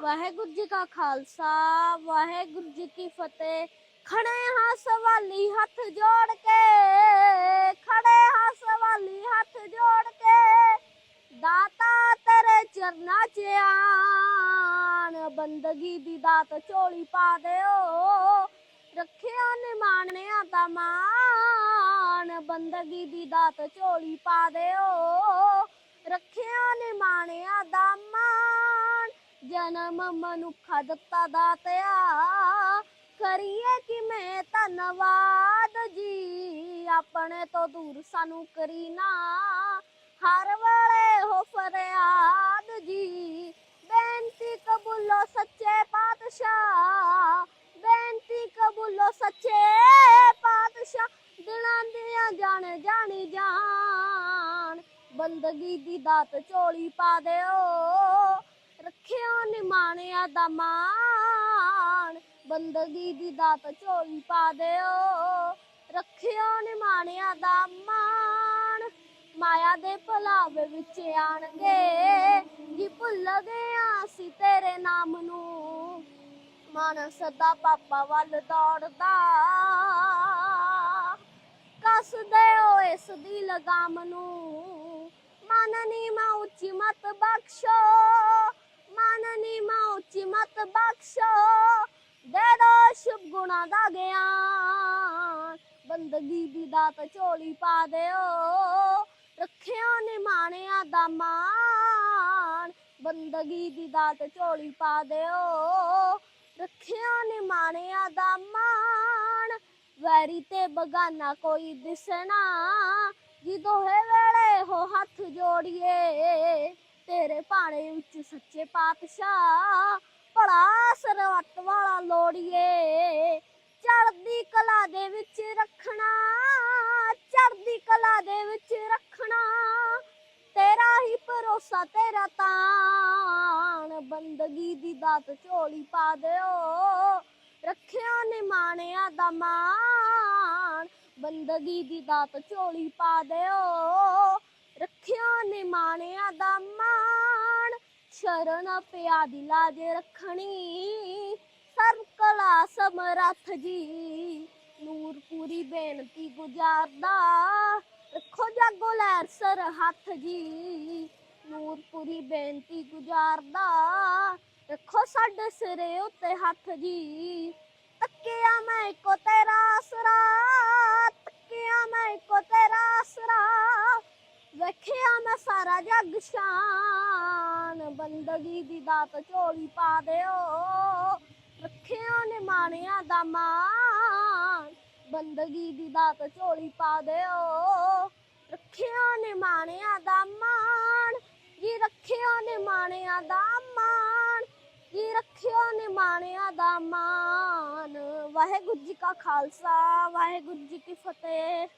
ਵਾਹਿਗੁਰੂ ਜੀ ਕਾ ਖਾਲਸਾ, ਵਾਹਿਗੁਰੂ ਜੀ ਕੀ ਫਤਿਹ। ਖੜੇ ਹਾਂ ਸਵਾਲੀ ਹੱਥ ਜੋੜ ਕੇ, ਖੜੇ ਹਾਂ ਸਵਾਲੀ ਹੱਥ ਜੋੜ ਕੇ। ਦਾਤਾ ਤੇਰੇ ਚਰਨਾਂ 'ਚ ਆਣ, ਬੰਦਗੀ ਦੀ ਦਾਤ ਝੋਲੀ ਪਾ ਦਿਓ। ਰੱਖਿਆ ਨਿਮਾਣਿਆਂ ਦਾ ਮਾਣ, ਬੰਦਗੀ ਦੀ ਦਾਤ ਝੋਲੀ ਪਾ ਦਿਓ। ਜਨਮ ਮਨੁੱਖਾ ਦਿੱਤਾ ਦਾਤਿਆ ਕਰੀਏ ਕਿਵੇਂ ਧੰਨਵਾਦ ਜੀ। ਆਪਣੇ ਤੋਂ ਦੂਰ ਸਾਨੂੰ ਕਰੀ ਨਾ। ਹਰ ਵੇਲੇ ਹੋ ਫਰਿਆਦ ਜੀ। ਬੇਨਤੀ ਕਬੂਲੋ ਸੱਚੇ ਪਾਤਸ਼ਾਹ। ਬੇਨਤੀ ਕਬੂਲੋ ਸੱਚੇ ਪਾਤਸ਼ਾਹ। ਦਿਲਾਂ ਦੀਆਂ ਜਾਣ ਜਾਣੀ ਜਾਣ ਬੰਦਗੀ ਦੀ ਦਾਤ ਚੋਲੀ ਪਾ ਦਿਓ। ਰੱਖਿਓ ਨਿਮਾਣਿਆ ਦਾ ਮਾਣ। ਬੰਦਗੀ ਦੀ ਦਾਤ ਝੋਲੀ ਪਾ ਦਿਓ। ਰੱਖਿਓ ਨਿਮਾਣਿਆ ਦਾ ਮਾਣ। ਮਾਇਆ ਦੇ ਭਲਾਵੇ ਵਿੱਚ ਆਣਗੇ। ਜੀ ਭੁੱਲ ਗਏ ਅਸੀਂ ਤੇਰੇ ਨਾਮ ਨੂੰ। ਮਨ ਸਦਾ ਪਾਪਾ ਵੱਲ ਦੌੜਦਾ। ਕੱਸਦੇ ਓ ਇਸ ਦੀ ਲਗਾਮ ਨੂੰ। ਮਨ ਨੀ ਮਾ ਉੱਚੀ ਮਤ ਬਖਸ਼ੋ। ਉੱਚੀ ਬਖਸ਼ੋ ਦੇ ਦੋ ਸ਼ੁਭ ਗੁਣਾ ਦਾ ਗਿਆਨ। ਬੰਦਗੀ ਦੀ ਦਾਤ ਝੋਲੀ ਪਾ ਦਿਓ ਰੱਖਿਆ ਨਿਮਾਣਿਆਂ ਦਾ ਮਾਣ। ਬੰਦਗੀ ਦੀ ਦਾਤ ਝੋਲੀ ਪਾ ਦਿਓ, ਰੱਖਿਓ ਨਿਮਾਣਿਆਂ ਦਾ ਮਾਣ। ਵੈਰੀ ਤੇ ਬਗਾਨਾ ਕੋਈ ਦਿਸਣਾ ਜਦੋਂ ਹੈ ਵੇਲੇ ਹੋ ਹੱਥ ਜੋੜੀਏ, ਤੇਰੇ ਭਾਣੇ ਵਿੱਚ ਸੱਚੇ ਪਾਤਸ਼ਾਹ ਭਲਾ ਵਾਲਾ ਲੋੜੀਏ। ਚੜਦੀ ਕਲਾ ਦੇ ਵਿੱਚ ਰੱਖਣਾ ਚੜਦੀ ਕਲਾ ਦੇ ਵਿੱਚ ਰੱਖਣਾ। ਤੇਰਾ ਹੀ ਭਰੋਸਾ, ਤੇਰਾ ਤਾਣ। ਬੰਦਗੀ ਦੀ ਦਾਤ ਝੋਲੀ ਪਾ ਦਿਓ। ਰੱਖਿਓ ਨਿਮਾਣਿਆਂ ਦਾ ਮਾਣ। ਬੰਦਗੀ ਦੀ ਦਾਤ ਝੋਲੀ ਪਾ ਦਿਓ। ਰੱਖਿਓ ਨਿਮਾਣਿਆਂ ਦਾ ਮਾਣ। ਸ਼ਰਨ ਪਿਆ ਦੀ ਲਾਜ ਰੱਖਣੀ। ਸਰਬ ਕਲਾ ਸਮਰੱਥ ਜੀ। ਨੂਰਪੂਰੀ ਬੇਨਤੀ ਗੁਜ਼ਾਰਦਾ। ਰੱਖੋ ਜਾਗੋ ਲਹਿਰ ਸਰ ਹੱਥ ਜੀ। ਨੂਰਪੂਰੀ ਬੇਨਤੀ ਗੁਜ਼ਾਰਦਾ। ਰੱਖੋ ਸਾਡੇ ਸਿਰੇ ਉੱਤੇ ਹੱਥ ਜੀ। ਤੱਕਿਆ ਮੈਂ ਇੱਕੋ ਤੇਰਾ ਆਸਰਾ। ਤੱਕਿਆ ਮੈਂ ਇੱਕੋ ਤੇਰਾ ਆਸਰਾ। ਵੇਖਿਆ ਮੈਂ ਸਾਰਾ ਜੱਗ ਸ਼ਾਂ ਬੰਦਗੀ ਦੀ ਦਾਤ ਝੋਲੀ ਪਾ ਦਿਓ। ਰੱਖਿਓ ਨਿਮਾਣਿਆਂ ਦਾ ਮਾਣ। ਬੰਦਗੀ ਦੀ ਦਾਤ ਝੋਲੀ ਪਾ ਦਿਓ। ਰੱਖਿਓ ਨਿਮਾਣਿਆਂ ਦਾ ਮਾਣ। ਜੀ ਰੱਖਿਓ ਨਿਮਾਣਿਆਂ ਦਾ ਮਾਣ। ਜੀ ਰੱਖਿਓ ਨਿਮਾਣਿਆਂ ਦਾ ਮਾਣ। ਵਾਹਿਗੁਰੂ ਜੀ ਕਾ ਖਾਲਸਾ, ਵਾਹਿਗੁਰੂ ਜੀ ਕੀ ਫਤਿਹ।